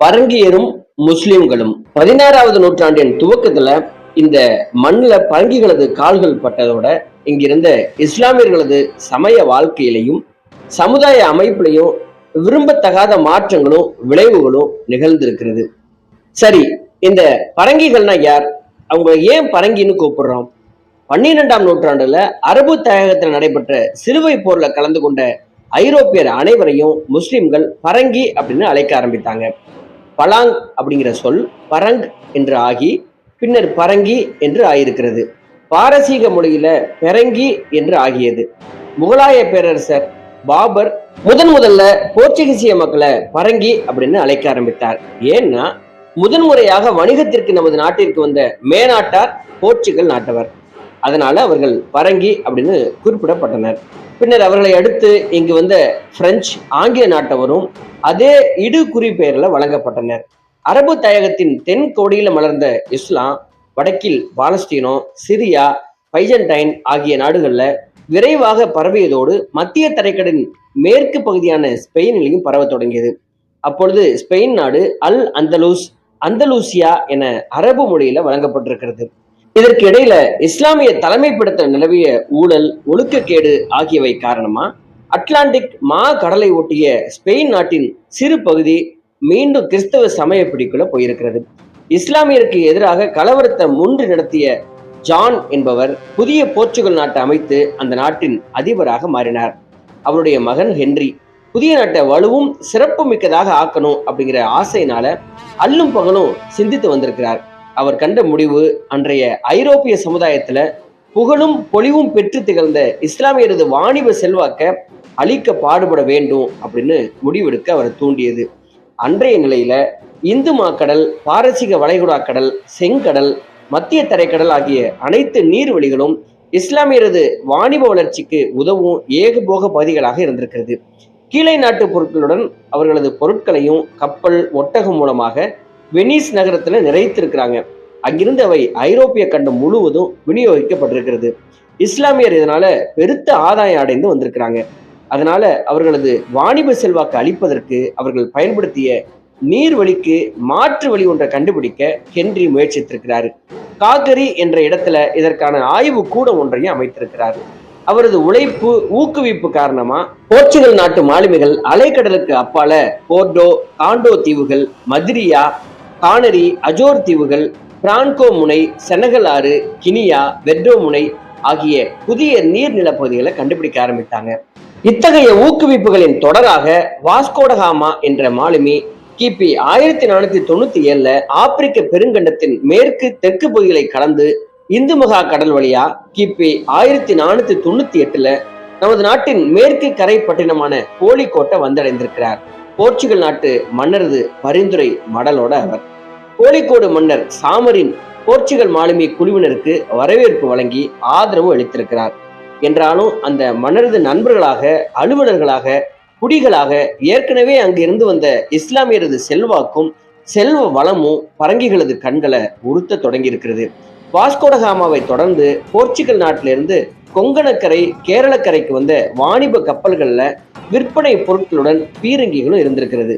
பரங்கியரும் முஸ்லிம்களும். பதினாறாவது நூற்றாண்டின் துவக்கத்துல இந்த மண்ணுல பரங்கிகளது கால்கள் பட்டதோட இங்கிருந்த இஸ்லாமியர்களது சமய வாழ்க்கையிலையும் சமுதாய அமைப்பிலையும் விரும்பத்தகாத மாற்றங்களும் விளைவுகளும் நிகழ்ந்திருக்கிறது. சரி இந்த பரங்கிகள்னா யார்? அவங்க ஏன் பரங்கின்னு கூப்பிடுறோம்? பன்னிரெண்டாம் நூற்றாண்டுல அரபு தாயகத்தில் நடைபெற்ற சிலுவை போர்ல கலந்து கொண்ட ஐரோப்பியர் அனைவரையும் முஸ்லிம்கள் பரங்கி அப்படின்னு அழைக்க ஆரம்பித்தாங்க. பலாங் அப்படிங்கிற சொல் பரங் என்று ஆகி பின்னர் பரங்கி என்று ஆயிருக்கிறது. பாரசீக மொழியில பெரங்கி என்று ஆகியது. முகலாய பேரரசர் பாபர் முதன் முதல்ல போர்ச்சுகீசிய மக்களை பரங்கி அப்படின்னு அழைக்க ஆரம்பித்தார். ஏன்னா முதன்முறையாக வணிகத்திற்கு நமது நாட்டிற்கு வந்த மேனாட்டார் போர்ச்சுகல் நாட்டவர். அதனால அவர்கள் பரங்கி அப்படின்னு குறிப்பிடப்பட்டனர். பின்னர் அவர்களை அடுத்து இங்கு வந்த பிரெஞ்சு ஆங்கில நாட்டவரும் அதே இடு குறிப்பெயரில் வழங்கப்பட்டனர். அரபு தாயகத்தின் தென்கோடியில் மலர்ந்த இஸ்லாம் வடக்கில் பாலஸ்தீனோ சிரியா பைஜன்டைன் ஆகிய நாடுகளில் விரைவாக பரவியதோடு மத்திய தரைக்கடலின் மேற்கு பகுதியான ஸ்பெயினிலையும் பரவத் தொடங்கியது. அப்பொழுது ஸ்பெயின் நாடு அல் அந்தலூஸ் அந்தலூசியா என அரபு மொழியில வழங்கப்பட்டிருக்கிறது. இதற்கு இடையில இஸ்லாமிய தலைமைப்படுத்த நிலவிய ஊழல் ஒழுக்கக்கேடு ஆகியவை காரணமா? அட்லாண்டிக் மா கடலை ஒட்டிய ஸ்பெயின் நாட்டின் சிறு பகுதி மீண்டும் கிறிஸ்தவ சமய பிடிக்குள்ள போயிருக்கிறது. இஸ்லாமியருக்கு எதிராக கலவரத்தை முன்று நடத்திய ஜான் என்பவர் புதிய போர்ச்சுகல் நாட்டை அமைத்து அந்த நாட்டின் அதிபராக மாறினார். அவருடைய மகன் ஹென்றி புதிய நாட்டை வலுவும் சிறப்பு மிக்கதாக ஆக்கணும் அப்படிங்கிற ஆசையினால அல்லும் பகலும் சிந்தித்து வந்திருக்கிறார். அவர் கண்ட முடிவு அன்றைய ஐரோப்பிய சமுதாயத்துல புகழும் பொலிவும் பெற்று திகழ்ந்த இஸ்லாமியரது வாணிப செல்வாக்க அழிக்க பாடுபட வேண்டும் அப்படின்னு முடிவெடுக்க அவர் தூண்டியது. அன்றைய நிலையில இந்து மாக்கடல் பாரசீக வளைகுடா கடல் செங்கடல் மத்திய தரைக்கடல் ஆகிய அனைத்து நீர்வழிகளும் இஸ்லாமியரது வாணிப வளர்ச்சிக்கு உதவும் ஏகபோக பகுதிகளாக இருந்திருக்கிறது. கீழே நாட்டு பொருட்களுடன் அவர்களது பொருட்களையும் கப்பல் ஒட்டகம் மூலமாக வெனிஸ் நகரத்தில் நிறைத்திருக்கிறாங்க. அங்கிருந்து அவை ஐரோப்பிய கண்டம் முழுவதும் விநியோகிக்கப்பட்டிருக்கிறது. இஸ்லாமியர் இதனால பெருத்த ஆதாயம் அடைந்து வந்திருக்கிறாங்க. அதனால அவர்களது வாணிப செல்வாக்கு அளிப்பதற்கு அவர்கள் பயன்படுத்திய நீர்வழிக்கு மாற்று வழி ஒன்றை கண்டுபிடிக்க ஹென்றி முயற்சித்திருக்கிறார். காகரி என்ற இடத்துல இதற்கான ஆய்வு கூடம் ஒன்றையும் அமைத்திருக்கிறார். அவரது உழைப்பு ஊக்குவிப்பு காரணமா போர்ச்சுகல் நாட்டு மாலுமிகள் அலைக்கடலுக்கு அப்பால போர்டோ காண்டோ தீவுகள் மதிரியா கானரி அஜோர் தீவுகள் பிரான்கோ முனை செனகல் ஆறு கினியா வெட்ரோ முனை ஆகிய புதிய நீர்நில பகுதிகளை கண்டுபிடிக்க ஆரம்பித்தாங்க. இத்தகைய ஊக்குவிப்புகளின் தொடராக வாஸ்கோடகாமா என்ற மாலுமி கிபி ஆயிரத்தி நானூத்தி தொண்ணூத்தி ஏழுல ஆப்பிரிக்க பெருங்கண்டத்தின் மேற்கு தெற்கு பகுதிகளை கடந்து இந்து மகா கடல் வழியா கிபி ஆயிரத்தி நானூத்தி தொண்ணூத்தி எட்டுல நமது நாட்டின் மேற்கு கரை பட்டினமான கோழிக்கோட்டை வந்தடைந்திருக்கிறார். போர்ச்சுகல் நாட்டு மன்னரது பரிந்துரை மடலோட அவர். கோழிக்கோடு மன்னர் சாமரின் போர்ச்சுகல் மாலுமி குழுவினருக்கு வரவேற்பு வழங்கி ஆதரவு அளித்திருக்கிறார். என்றாலும் அந்த மன்னரது நண்பர்களாக அலுவலர்களாக குடிகளாக ஏற்கனவே அங்கு இருந்து வந்த இஸ்லாமியரது செல்வாக்கும் செல்வ வளமும் பரங்கிகளது கண்களை உறுத்த தொடங்கியிருக்கிறது. வாஸ்கோடகாமாவை தொடர்ந்து போர்ச்சுகல் நாட்டிலிருந்து கொங்கணக்கரை கேரளக்கரைக்கு வந்த வாணிப கப்பல்களில் விற்பனை பொருட்களுடன் பீரங்கிகளும் இருந்திருக்கிறது.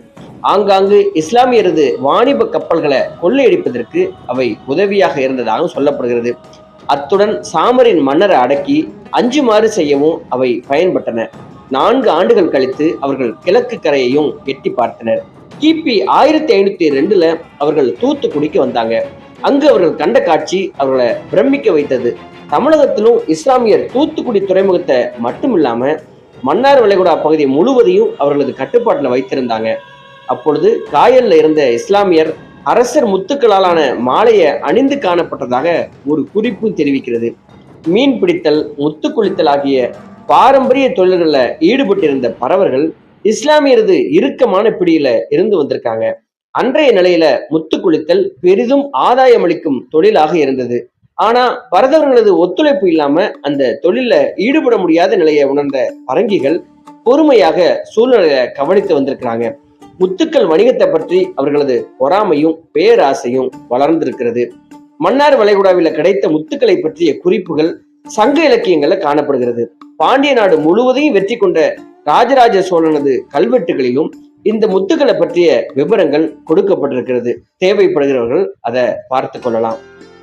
ஆங்காங்கு இஸ்லாமியரது வாணிப கப்பல்களை கொள்ளையடிப்பதற்கு அவை உதவியாக இருந்ததாகவும் சொல்லப்படுகிறது. அத்துடன் சாமரின் மன்னரை அடக்கி அஞ்சுமாறு செய்யவும் அவை பயன்பட்டன. நான்கு ஆண்டுகள் கழித்து அவர்கள் கிழக்கு கரையையும் எட்டி பார்த்தனர். கிபி ஆயிரத்தி ஐநூத்தி ரெண்டுல அவர்கள் தூத்துக்குடிக்கு வந்தாங்க. அங்கு அவர்கள் கண்ட காட்சி அவர்களை பிரமிக்க வைத்தது. தமிழகத்திலும் இஸ்லாமியர் தூத்துக்குடி துறைமுகத்தை மட்டுமில்லாம மன்னார் வளைகுடா பகுதி முழுவதையும் அவர்களது கட்டுப்பாட்டில் வைத்திருந்தாங்க. அப்பொழுது காயல்ல இருந்த இஸ்லாமியர் அரசர் முத்துக்களாலான மாலையை அணிந்து காணப்பட்டதாக ஒரு குறிப்பும் தெரிவிக்கிறது. மீன் பிடித்தல் முத்து குளித்தல் ஆகிய பாரம்பரிய தொழில்களில் ஈடுபட்டிருந்த பறவர்கள் இஸ்லாமியரது இறுக்கமான பிடியில இருந்து வந்திருக்காங்க. அன்றைய நிலையில முத்து குளித்தல் பெரிதும் ஆதாயம் அளிக்கும் தொழிலாக இருந்தது. ஆனா பரதவர்களது ஒத்துழைப்பு இல்லாம அந்த தொழில ஈடுபட முடியாத நிலையை உணர்ந்த பரங்கிகள் பொறுமையாக சூழ்நிலையை கவனித்து வந்திருக்கிறாங்க. முத்துக்கள் வணிகத்தை பற்றி அவர்களது பொறாமையும் பேராசையும் வளர்ந்திருக்கிறது. மன்னார் வளைகுடாவில் கிடைத்த முத்துக்களை பற்றிய குறிப்புகள் சங்க இலக்கியங்கள்ல காணப்படுகிறது. பாண்டிய நாடு முழுவதையும் வெற்றி கொண்ட ராஜராஜ சோழனது கல்வெட்டுகளிலும் இந்த முத்துக்களை பற்றிய விவரங்கள் கொடுக்கப்பட்டிருக்கிறது. தேவைப்படுகிறவர்கள் அதை பார்த்து கொள்ளலாம்.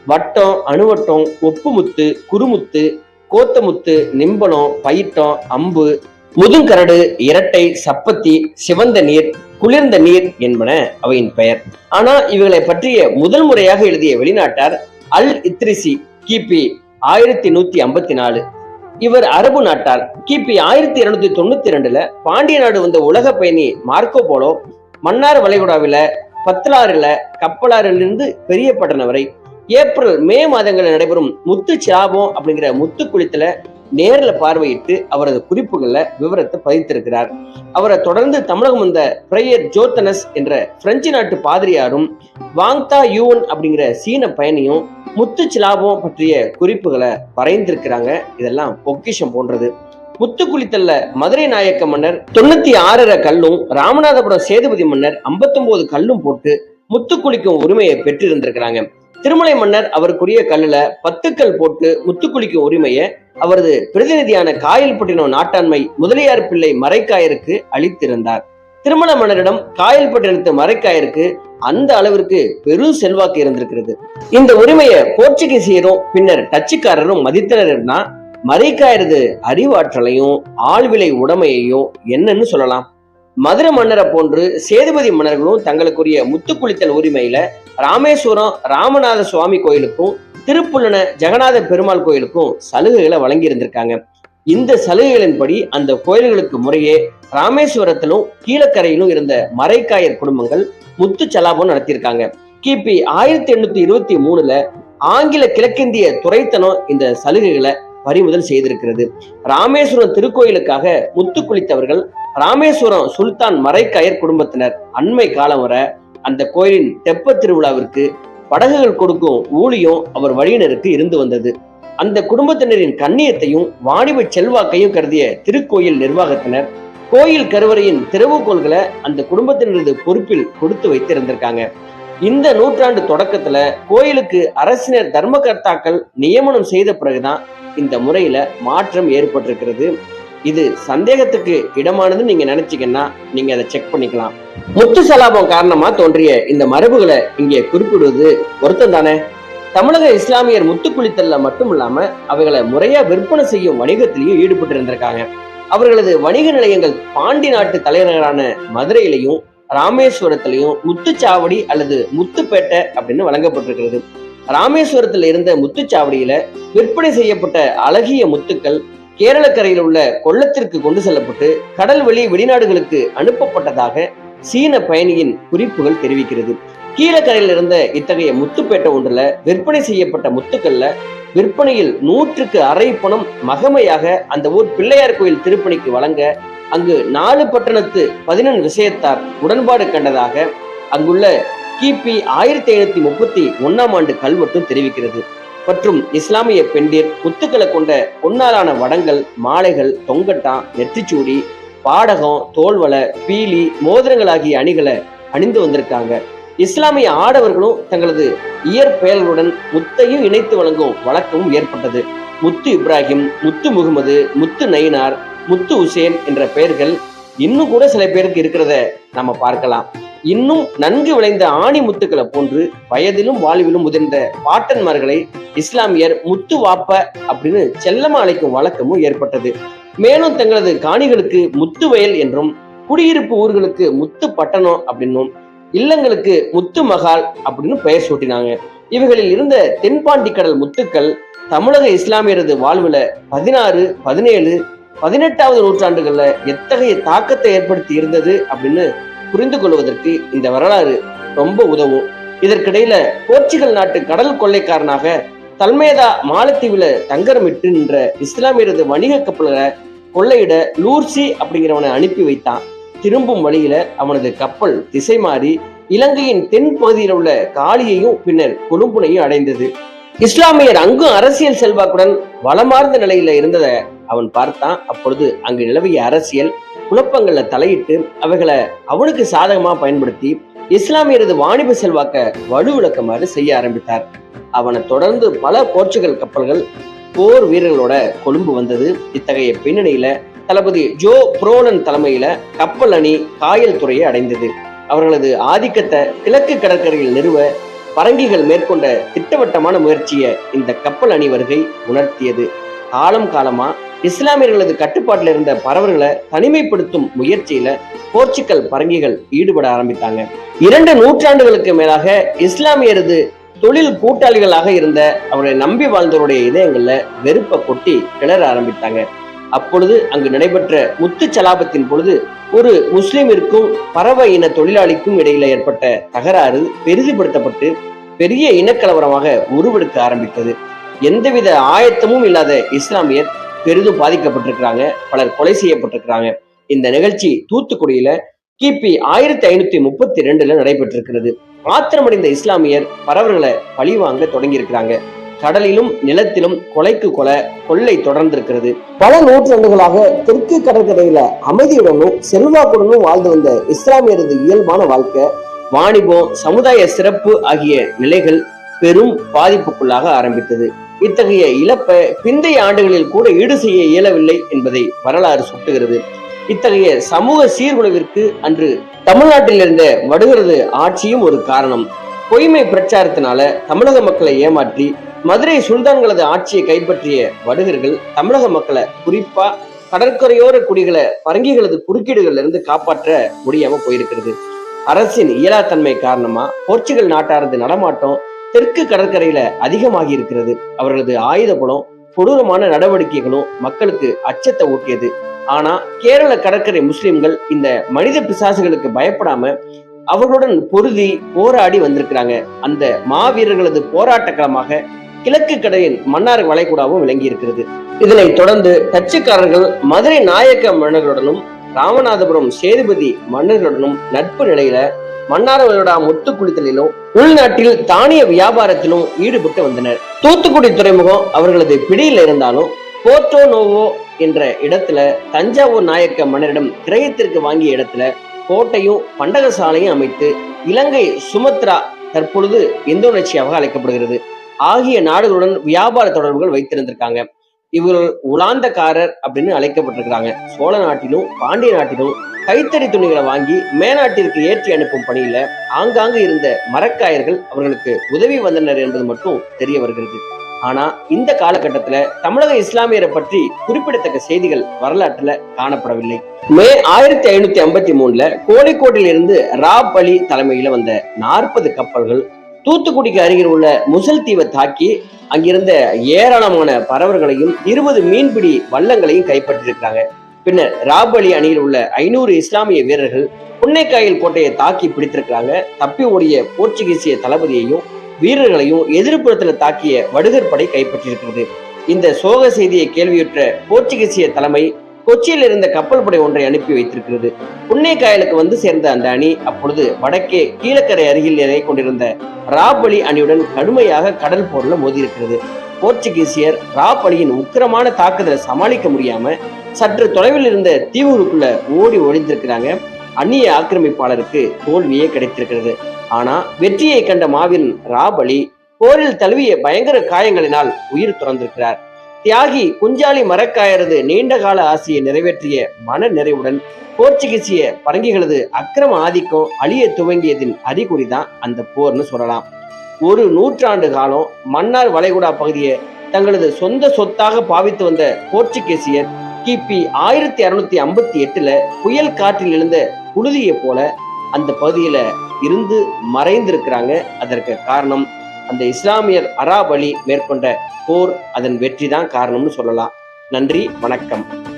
வட்டம் அணுவட்டம் ஒப்புமுத்து குறுமுத்து கோத்தமுத்து நிம்பளம் பயிட்டம் அம்பு முதுங்கரடு இரட்டை சப்பத்தி சிவந்த நீர் குளிர்ந்த நீர் என்பன அவையின் பெயர். ஆனா இவர்களை பற்றிய முதல் முறையாக எழுதிய வெளிநாட்டார் அல் இத்ரிசி கிபி ஆயிரத்தி நூத்தி ஐம்பத்தி நாலு. இவர் அரபு நாட்டார். கிபி ஆயிரத்தி இருநூத்தி தொண்ணூத்தி ரெண்டுல பாண்டிய நாடு வந்த உலக பயணி மார்க்கோ போலோ மன்னார் வளைகுடாவில பத்தலாறுல கப்பலாறிலிருந்து பெரிய பட்டணம் வரை ஏப்ரல் மே மாதங்களில் நடைபெறும் முத்து சிலாபம் அப்படிங்கிற முத்து குளித்துல நேரில் பார்வையிட்டு அவரது குறிப்புகள்ல விவரத்தை பதித்திருக்கிறார். அவரை தொடர்ந்து தமிழகம் வந்த பிரேயர் ஜோத்தனஸ் என்ற பிரெஞ்சு நாட்டு பாதிரியாரும் வாங்தா யூவன் அப்படிங்கிற சீன பயணியும் முத்து சிலாபம் பற்றிய குறிப்புகளை வரைந்திருக்கிறாங்க. இதெல்லாம் பொக்கிஷம் போன்றது. முத்து குளித்தல்ல மதுரை நாயக்க மன்னர் தொண்ணூத்தி ஆறரை கல்லும் ராமநாதபுரம் சேதுபதி மன்னர் 59 கல்லும் போட்டு முத்து குளிக்கும் உரிமையை பெற்றிருந்திருக்கிறாங்க. திருமலை மன்னர் அவருக்குரிய கல்லுல பத்து கல் போட்டு முத்து குளிக்கும் உரிமையை அவரது பிரதிநிதியான காயல்பட்டினம் நாட்டாண்மை முதலியார் பிள்ளை மறைக்காயருக்கு அளித்திருந்தார். திருமண மன்னரிடம் காயல்பட்டினத்து மறைக்காயருக்கு அந்த அளவிற்கு பெரும் செல்வாக்கு இருந்திருக்கிறது. இந்த உரிமையை போர்ச்சுகீசியரும் பின்னர் டச்சுக்காரரும் மதித்தனர்னா மறைக்காயரது அறிவாற்றலையும் ஆழ்விலை உடைமையையும் என்னன்னு சொல்லலாம். மதுரை மன்னரை போன்று சேதுபதி மன்னர்களும் தங்களுக்குரிய முத்துக்குளித்தல் உரிமையில ராமேஸ்வரம் ராமநாத சுவாமி கோயிலுக்கும் திருப்புலன ஜெகநாத பெருமாள் கோயிலுக்கும் சலுகைகளை வழங்கி இருந்திருக்காங்க இந்த சலுகைகளின்படி அந்த கோயில்களுக்கு முறையே ராமேஸ்வரத்திலும் கீழக்கரையிலும் இருந்த மறைக்காயர் குடும்பங்கள் முத்து சலாபம் நடத்தியிருக்காங்க. கிபி ஆயிரத்தி எண்ணூத்தி இருபத்தி மூணுல ஆங்கில கிழக்கிந்திய துறைத்தனம் இந்த சலுகைகளை பறிமுதல் செய்திருக்கிறது. ராமேஸ்வரம் திருக்கோயிலுக்காக முத்து குளித்தவர்கள் ராமேஸ்வரம் சுல்தான் மறைக்காயர் குடும்பத்தினர். அண்மை காலம் வர அந்த கோயிலின் தெப்ப திருவிழாவிற்கு படகுகள் கொடுக்கும் ஊழியும் அவர் வழியினருக்கு இருந்து வந்தது. அந்த குடும்பத்தினரின் கண்ணியத்தையும் வாணிப செல்வாக்கையும் கருதிய திருக்கோயில் நிர்வாகத்தினர் கோயில் கருவறையின் திறவுகோள்களை அந்த குடும்பத்தினரது பொறுப்பில் கொடுத்து வைத்திருந்திருக்காங்க. இந்த நூற்றாண்டு தொடக்கத்துல கோயிலுக்கு அரசினர் தர்மகர்த்தாக்கள் நியமனம் செய்த பிறகுதான் இந்த முறையில மாற்றம் ஏற்பட்டிருக்கிறது. இது சந்தேகத்துக்கு இடமானதுன்னு நீங்க நினைச்சீங்கன்னா நீங்க அதை செக் பண்ணிக்கலாம். முத்து சலாபம் காரணமா தோன்றிய இந்த மரபுகளை இங்கே குறிப்பிடுவது பொருத்தம் தானே? தமிழக இஸ்லாமியர் முத்து குளித்தல்ல மட்டும் இல்லாம அவைகளை முறையா விற்பனை செய்யும் வணிகத்திலையும் ஈடுபட்டு இருந்திருக்காங்க அவர்களது வணிக நிலையங்கள் பாண்டி நாட்டு தலைநகரான மதுரையிலையும் ராமேஸ்வரத்திலையும் முத்துச்சாவடி அல்லது முத்துப்பேட்டை அப்படின்னு வழங்கப்பட்டிருக்கிறது. ராமேஸ்வரத்தில் இருந்த முத்துச்சாவடியில விற்பனை செய்யப்பட்ட அழகிய முத்துக்கள் கேரளக்கரையில் உள்ள கொள்ளத்திற்கு கொண்டு செல்லப்பட்டு கடல் வழி வெளிநாடுகளுக்கு அனுப்பப்பட்டதாக சீன பயணியின் குறிப்புகள் தெரிவிக்கிறது. கீழக்கரையில் இருந்த இத்தகைய முத்துப்பேட்டை ஒன்றுல விற்பனை செய்யப்பட்ட முத்துக்கள்ல விற்பனையில் நூற்றுக்கு அரை பணம் மகமையாக அந்த ஊர் பிள்ளையார் கோயில் திருப்பணிக்கு வழங்க அங்கு நாலு பட்டணத்து பதினெண் விஷயத்தார் உடன்பாடு கண்டதாக அங்குள்ள கிபி ஆயிரத்தி ஐநூத்தி முப்பத்தி ஒன்னாம் ஆண்டு கல்வெட்டும் தெரிவிக்கிறது. மற்றும் இஸ்லாமிய பெண்டிர் முத்துக்களை கொண்ட பொன்னாலான வடங்கள் மாலைகள் தொங்கட்டா நெற்றிச்சூடி பாடகம் தோல்வலை பீலி மோதிரங்கள் ஆகிய அணிகளை அணிந்து வந்திருக்காங்க. இஸ்லாமிய ஆடவர்களும் தங்களது இயற்பெயர்களுடன் முத்தையும் இணைத்து வழங்கும் வழக்கமும் ஏற்பட்டது. முத்து இப்ராஹிம் முத்து முகமது முத்து நயினார் முத்து உசேன் என்ற பெயர்கள் இன்னும் கூட சில பேருக்கு இருக்கிறத நம்ம பார்க்கலாம். இன்னும் நன்கு விளைந்த ஆணி முத்துக்களை போன்று வயதிலும் வாழ்விலும் முதிர்ந்த பாட்டன்மார்களை இஸ்லாமியர் முத்து வாப்ப அப்படின்னு செல்லமா அழைக்கும் வழக்கமும் ஏற்பட்டது. மேலும் தங்களது காணிகளுக்கு முத்து வயல் என்றும் குடியிருப்பு ஊர்களுக்கு முத்து பட்டணம் அப்படின்னும் இல்லங்களுக்கு முத்து மகால் அப்படின்னு பெயர் சூட்டினாங்க. இவைகளில் இருந்த தென்பாண்டி கடல் முத்துக்கள் தமிழக இஸ்லாமியரது வாழ்வுல பதினாறு பதினேழு பதினெட்டாவது நூற்றாண்டுகள்ல எத்தகைய தாக்கத்தை ஏற்படுத்தி இருந்தது அப்படின்னு புரிந்து கொள்வதற்கு இந்த வரலாறு ரொம்ப உதவும். இதற்கிடையில போர்ச்சுகல் நாட்டு கடல் கொள்ளைக்காரனாக தல்மேதா மாலத்தீவுல தங்கரமிட்டு நின்ற இஸ்லாமியரது வணிக கப்பல்களை கொள்ளையிட லூர்சி அப்படிங்கிறவனை அனுப்பி வைத்தான். திரும்பும் வழியில அவனது கப்பல் திசை மாறி இலங்கையின் தென் பகுதியில் உள்ள காளியையும் பின்னர் கொழும்புனையும் அடைந்தது. இஸ்லாமியர் அங்கும் அரசியல் செல்வாக்குடன் வளமார்ந்த நிலையில இருந்ததை அவன் பார்த்தான். அப்பொழுது அங்கு நிலவிய அரசியல் குழப்பங்களை தலையிட்டு அவைகளை அவனுக்கு சாதகமா பயன்படுத்தி இஸ்லாமியரது வாணிப செல்வாக்க வலுவிளக்கமாறு செய்ய ஆரம்பித்தார். அவனை தொடர்ந்து பல போர்ச்சுகல் கப்பல்கள் போர் வீரர்களோட கொழும்பு வந்தது. இத்தகைய பின்னணியில தளபதி ஜோ புரோலன் தலைமையில கப்பல் அணி காயல் துறையை அடைந்தது. அவர்களது ஆதிக்கத்தை கிழக்கு கடற்கரையில் நிறுவ பரங்கிகள் மேற்கொண்ட திட்டவட்டமான முயற்சியை இந்த கப்பல் அணி வருகை உணர்த்தியது. காலம் காலமா இஸ்லாமியர்களது கட்டுப்பாட்டில் இருந்த பறவர்களை தனிமைப்படுத்தும் முயற்சியில போர்ச்சுக்கல் பரங்கிகள் ஈடுபட ஆரம்பித்தாங்க. இரண்டு நூற்றாண்டுகளுக்கு மேலாக இஸ்லாமியரது தொழில் கூட்டாளிகளாக இருந்த அவரை நம்பி வாழ்ந்தவருடைய இதயங்கள்ல வெறுப்பை கொட்டி கிளற ஆரம்பித்தாங்க. அப்பொழுது அங்கு நடைபெற்ற முத்து சலாபத்தின் பொழுது ஒரு முஸ்லிமிற்கும் பறவை இன தொழிலாளிக்கும் இடையில ஏற்பட்ட தகராறு பெரிதுபடுத்தப்பட்டு பெரிய இனக்கலவரமாக உருவெடுக்க ஆரம்பித்தது. எந்தவித ஆயத்தமும் இல்லாத இஸ்லாமியர் பெரிதும் பாதிக்கப்பட்டிருக்கிறாங்க பலர் கொலை செய்யப்பட்டிருக்கிறாங்க. இந்த நிகழ்ச்சி தூத்துக்குடியில கிபி ஆயிரத்தி ஐநூத்தி முப்பத்தி ரெண்டுல நடைபெற்றிருக்கிறது. ஆத்திரமடைந்த இஸ்லாமியர் பறவர்களை பழிவாங்க தொடங்கி இருக்கிறாங்க கடலிலும் நிலத்திலும் கொலைக்கு கொலை கொள்ளை தொடர்ந்திருக்கிறது. பல நூற்றாண்டுகளாக தெற்கு கடற்கரையில அமைதியுடனும் செல்வாக்குடனும் வாழ்ந்து வந்த இஸ்லாமியரது இயல்பான வாழ்க்கை வாணிபம் சமுதாய சிறப்பு ஆகிய நிலைகள் பெரும் பாதிப்புக்குள்ளாக ஆரம்பித்தது. இத்தகைய இழப்பை பிந்தைய ஆண்டுகளில் கூட ஈடு செய்ய இயலவில்லை என்பதை வரலாறு சுட்டுகிறது. இத்தகைய சமூக சீர்குலைவிற்கு அன்று தமிழ்நாட்டில் இருந்த வடுகிறது ஆட்சியும் ஒரு காரணம். பொய்மை பிரச்சாரத்தினால தமிழக மக்களை ஏமாற்றி மதுரை சுல்தான்களது ஆட்சியை கைப்பற்றிய வடுகர்கள் தமிழக மக்களை குறிப்பா கடற்கரையோர குடிகளை பரங்கிகளது குறுக்கீடுகள்ல இருந்து காப்பாற்ற முடியாம போயிருக்கிறது. அரசின் இயலாத்தன்மை காரணமா போர்ச்சுகல் நாட்டாரது நடமாட்டம் தெற்கு கடற்கரையில அதிகமாகி இருக்கிறது அவர்களது ஆயுத பலம் கொடூரமான நடவடிக்கைகளும் மக்களுக்கு அச்சத்தை ஊட்டியது. ஆனா கேரள கடற்கரை முஸ்லிம்கள் இந்த மனித பிசாசுகளுக்கு பயப்படாம அவர்களுடன் பொருதி போராடி வந்திருக்கிறாங்க. அந்த மாவீரர்களது போராட்ட களமாக கிழக்கு கடையின் மன்னார் வளைகுடாவும் விளங்கி இருக்கிறது இதனை தொடர்ந்து டச்சுக்காரர்கள் மதுரை நாயக்க மன்னர்களுடனும் ராமநாதபுரம் சேதுபதி மன்னர்களுடனும் நட்பு நிலையில மன்னார்வளோட முத்து குளித்தலிலும் உள்நாட்டில் தானிய வியாபாரத்திலும் ஈடுபட்டு வந்தனர். தூத்துக்குடி துறைமுகம் அவர்களது பிடியில் இருந்தாலும் போர்ட்டோ நோவோ என்ற இடத்துல தஞ்சாவூர் நாயக்க மன்னரிடம் கிரயத்திற்கு வாங்கிய இடத்துல கோட்டையும் பண்டகசாலையும் அமைத்து இலங்கை சுமத்ரா தற்பொழுது இந்தோனேஷியாவாக அழைக்கப்படுகிறது. ஆகிய நாடுகளுடன் வியாபார தொடர்புகள் வைத்திருந்திருக்காங்க. இவர்கள் உலாந்தக்காரர் அப்படின்னு அழைக்கப்பட்டிருக்கிறாங்க. சோழ நாட்டிலும் பாண்டிய நாட்டிலும் கைத்தறி துணிகளை வாங்கி மேனாட்டிற்கு ஏற்றி அனுப்பும் பணியில ஆங்காங்கு இருந்த மரக்காயர்கள் அவர்களுக்கு உதவி வந்தனர் என்பது மட்டும் தெரிய வருகிறது. ஆனா இந்த காலகட்டத்துல தமிழக இஸ்லாமியரை பற்றி குறிப்பிடத்தக்க செய்திகள் வரலாற்றுல காணப்படவில்லை. மே ஆயிரத்தி ஐநூத்தி ஐம்பத்தி மூணுல கோழிக்கோட்டில் இருந்து ராப் அலி தலைமையில வந்த நாற்பது கப்பல்கள் தூத்துக்குடிக்கு அருகில் உள்ள முசல் தீவை தாக்கி அங்கிருந்த ஏராளமான பறவர்களையும் இருபது மீன்பிடி வள்ளங்களையும் கைப்பற்றியிருக்காங்க பின்னர் ராப் அலி அணியில் உள்ள ஐநூறு இஸ்லாமிய வீரர்கள் புன்னைக்காயல் கோட்டையை தாக்கி பிடித்திருக்கிறாங்க. தப்பி ஓடிய போர்ச்சுகீசிய தளபதியையும் வீரர்களையும் எதிர்ப்புறத்தில் தாக்கிய வடுகர் படை கைப்பற்றியிருக்கிறது. இந்த சோக செய்தியை கேள்வியுற்ற போர்ச்சுகீசிய தலைமை கொச்சியில் இருந்த கப்பல் படை ஒன்றை அனுப்பி வைத்திருக்கிறது. புன்னைக்காயலுக்கு வந்து சேர்ந்த அந்த அணி அப்பொழுது வடக்கே கீழக்கரை அருகில் நிலை கொண்டிருந்த ராபலி அணியுடன் கடுமையாக கடல் போர்ல மோதியிருக்கிறது. போர்ச்சுகீசியர் ராபலியின் உக்கிரமான தாக்குதலை சமாளிக்க முடியாம சற்று தொலைவில் இருந்த தீவுகளுக்குள்ள ஓடி ஒழிந்திருக்கிறாங்க அந்நிய ஆக்கிரமிப்பாளருக்கு தோல்வியே கிடைத்திருக்கிறது. ஆனா வெற்றியை கண்ட மாவீரன் ராபலி போரில் தழுவிய பயங்கர காயங்களினால் உயிர் துறந்திருக்கிறார். தியாகி குஞ்சாலி மரக்காயரது நீண்டகால ஆசையை நிறைவேற்றிய மன நிறைவுடன் போர்ச்சுகீசிய பரங்கிகளது அக்கிரம ஆதிக்கம் அழிய துவங்கியதின் அறிகுறி தான் அந்த போர்னு சொல்லலாம். ஒரு நூற்றாண்டு காலம் மன்னார் வளைகுடா பகுதியை தங்களது சொந்த சொத்தாக பாவித்து வந்த போர்ச்சுகீசியர் கிபி ஆயிரத்தி அறுநூத்தி ஐம்பத்தி எட்டுல புயல் காற்றில் எழுந்த புழுதியை போல அந்த பகுதியில இருந்து மறைந்திருக்கிறாங்க. அதற்கு காரணம் அந்த இஸ்லாமியர் அராபலி மேற்கொண்ட போர் அதன் வெற்றி தான் காரணம்னு சொல்லலாம். நன்றி வணக்கம்.